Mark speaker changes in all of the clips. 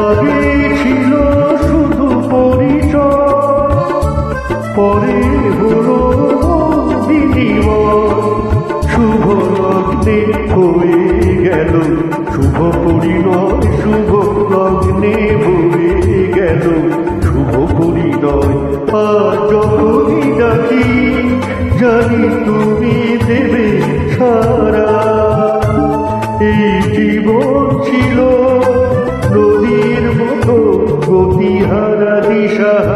Speaker 1: আগে ছিল শুধু পরিচয়, পরে হলো শুভ লগ্নে হয়ে গেল, শুভ পরিণয়, শুভ লগ্নে হয়ে ईशः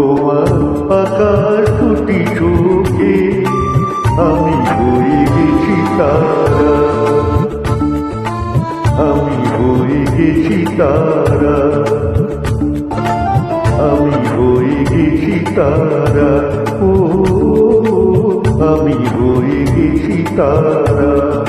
Speaker 1: তোমার আকাশ দুটি চোখে আমি হয়ে গেছি তারা। আমি হয়ে গেছি তারা। আমি হয়ে গেছি তারা। ও, আমি হয়ে গেছি তারা।